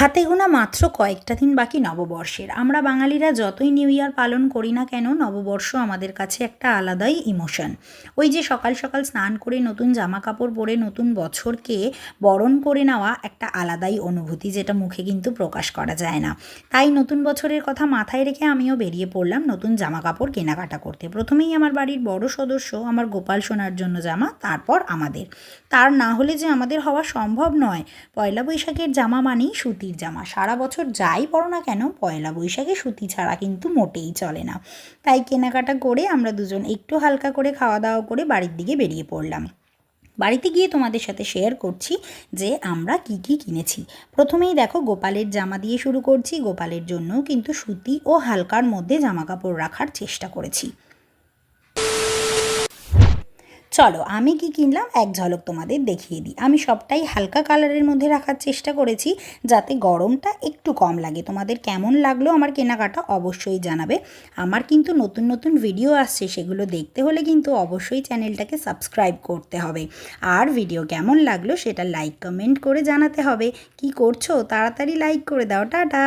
হাতে গোনা মাত্র কয়েকটা দিন বাকি নববর্ষের। আমরা বাঙালিরা যতই নিউ ইয়ার পালন করি না কেন, নববর্ষ আমাদের কাছে একটা আলাদাই ইমোশন ওই যে সকাল সকাল স্নান করে নতুন জামা কাপড় পরে নতুন বছরকে বরণ করে নেওয়া একটা আলাদাই অনুভূতি, যেটা মুখে কিন্তু প্রকাশ করা যায় না। তাই নতুন বছরের কথা মাথায় রেখে আমিও বেরিয়ে পড়লাম নতুন জামা কাপড় কেনাকাটা করতে। প্রথমেই আমার বাড়ির বড় সদস্য আমার গোপাল সোনার জন্য জামা, তারপর আমাদের। তার না হলে যে আমাদের হওয়া সম্ভব নয়। পয়লা বৈশাখের জামা মানেই সুতির জামা। সারা বছর যাই পরো না কেন, পয়লা বৈশাখে সুতি ছাড়া কিন্তু মোটেই চলে না। তাই কেনাকাটা করে আমরা দুজন একটু হালকা করে খাওয়া দাওয়া করে বাড়ির দিকে বেরিয়ে পড়লাম। বাড়িতে গিয়ে তোমাদের সাথে শেয়ার করছি যে আমরা কি কি কিনেছি। প্রথমেই দেখো, গোপালের জামা দিয়ে শুরু করছি। গোপালের জন্যও কিন্তু সুতি ও হালকার মধ্যে জামা কাপড় রাখার চেষ্টা করেছি। চলো, আমি কি কিনলাম? এক ঝলক তোমাদের দেখিয়ে দিই। আমি সবটাই হালকা কালারের মধ্যে রাখার চেষ্টা করেছি, যাতে গরমটা একটু কম লাগে। তোমাদের কেমন লাগল আমার কেনাকাটা অবশ্যই জানাবে। আমার কিন্তু নতুন নতুন ভিডিও আসছে, সেগুলো দেখতে হলে কিন্তু অবশ্যই চ্যানেলটাকে সাবস্ক্রাইব করতে হবে। আর ভিডিও কেমন লাগল সেটা লাইক, কমেন্ট করে জানাতে হবে। কি করছ? তাড়াতাড়ি লাইক করে দাও। টাটা!